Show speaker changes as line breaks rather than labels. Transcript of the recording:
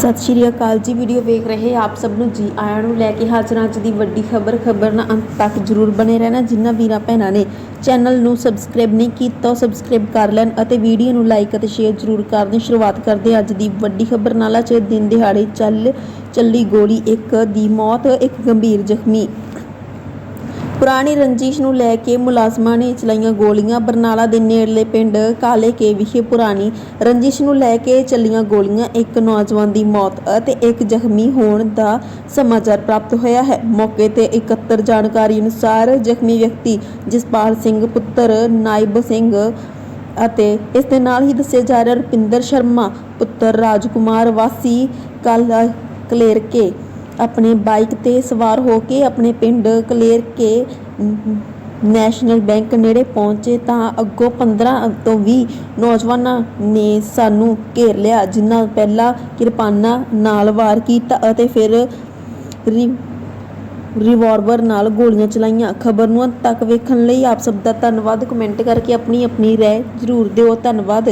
ਸਤਿ ਸ਼੍ਰੀ ਅਕਾਲ ਜੀ। ਵੀਡੀਓ ਵੇਖ ਰਹੇ ਆਪ ਸਭ ਨੂੰ ਜੀ ਆਇਆਂ ਨੂੰ ਲੈ ਕੇ ਹਾਜ਼ਰ ਹਾਂ ਅੱਜ ਦੀ ਵੱਡੀ ਖਬਰ। ਖਬਰ ਨਾਲ ਅੰਤ ਤੱਕ ਜਰੂਰ ਬਣੇ ਰਹਿਣਾ। ਜਿਨ੍ਹਾਂ ਵੀਰਾਂ ਭੈਣਾਂ ਨੇ ਚੈਨਲ ਨੂੰ ਸਬਸਕ੍ਰਾਈਬ ਨਹੀਂ ਕੀਤਾ, ਉਹ ਸਬਸਕ੍ਰਾਈਬ ਕਰ ਲੈਣ ਅਤੇ ਵੀਡੀਓ ਨੂੰ ਲਾਈਕ ਅਤੇ ਸ਼ੇਅਰ ਜਰੂਰ ਕਰ ਦੇਣ ਸ਼ੁਰੂਆਤ ਕਰਦੇ ਅੱਜ ਦੀ ਵੱਡੀ ਖਬਰ। ਨਾਲਾ ਚ ਦਿਨ ਦਿਹਾੜੇ ਚੱਲ, ਚੱਲੀ ਗੋਲੀ, ਇੱਕ ਦੀ ਮੌਤ, ਇੱਕ ਗੰਭੀਰ ਜ਼ਖਮੀ। ਪੁਰਾਣੀ ਰੰਜਿਸ਼ ਨੂੰ ਲੈ ਕੇ ਮੁਲਾਜ਼ਮਾਂ ਨੇ ਚਲਾਈਆਂ ਗੋਲੀਆਂ। ਬਰਨਾਲਾ ਦੇ ਨੇੜਲੇ ਪਿੰਡ ਕਾਲੇ ਕੇ ਵਿਖੇ ਪੁਰਾਣੀ ਰੰਜਿਸ਼ ਨੂੰ ਲੈ ਕੇ ਚੱਲੀਆਂ ਗੋਲੀਆਂ, ਇੱਕ ਨੌਜਵਾਨ ਦੀ ਮੌਤ ਅਤੇ ਇੱਕ ਜ਼ਖਮੀ ਹੋਣ ਦਾ ਸਮਾਚਾਰ ਪ੍ਰਾਪਤ ਹੋਇਆ ਹੈ। ਮੌਕੇ ਤੇ ਇਕੱਤਰ ਜਾਣਕਾਰੀ ਅਨੁਸਾਰ ਜ਼ਖਮੀ ਵਿਅਕਤੀ ਜਸਪਾਲ ਸਿੰਘ, ਪੁੱਤਰ ਨਾਇਬ ਸਿੰਘ ਅਤੇ ਇਸ ਦੇ ਨਾਲ ਹੀ ਦੱਸਿਆ ਜਾ ਰਿਹਾ ਰੁਪਿੰਦਰ ਸ਼ਰਮਾ, ਪੁੱਤਰ ਰਾਜਕੁਮਾਰ ਵਾਸੀ ਕੱਲ ਕਲੇਰਕੇ ਆਪਣੇ ਬਾਈਕ ਤੇ ਸਵਾਰ ਹੋ ਕੇ ਆਪਣੇ ਪਿੰਡ ਕਲੇਰ ਕੇ ਨੈਸ਼ਨਲ ਬੈਂਕ ਨੇੜੇ ਪਹੁੰਚੇ ਤਾਂ ਅੱਗੋਂ 15 ਤੋਂ 20 ਨੌਜਵਾਨਾਂ ਨੇ ਸਾਨੂੰ ਘੇਰ ਲਿਆ, ਜਿਨ੍ਹਾਂ ਪਹਿਲਾਂ ਕਿਰਪਾਨਾਂ ਨਾਲ ਵਾਰ ਕੀਤਾ ਅਤੇ ਫਿਰ ਰਿਵਾਲਵਰ ਨਾਲ ਗੋਲੀਆਂ ਚਲਾਈਆਂ। ਖਬਰ ਨੂੰ ਅੰਤ ਤੱਕ ਵੇਖਣ ਲਈ ਆਪ ਸਭ ਦਾ ਧੰਨਵਾਦ। ਕਮੈਂਟ ਕਰਕੇ ਆਪਣੀ ਆਪਣੀ ਰਾਏ ਜ਼ਰੂਰ ਦਿਓ। ਧੰਨਵਾਦ।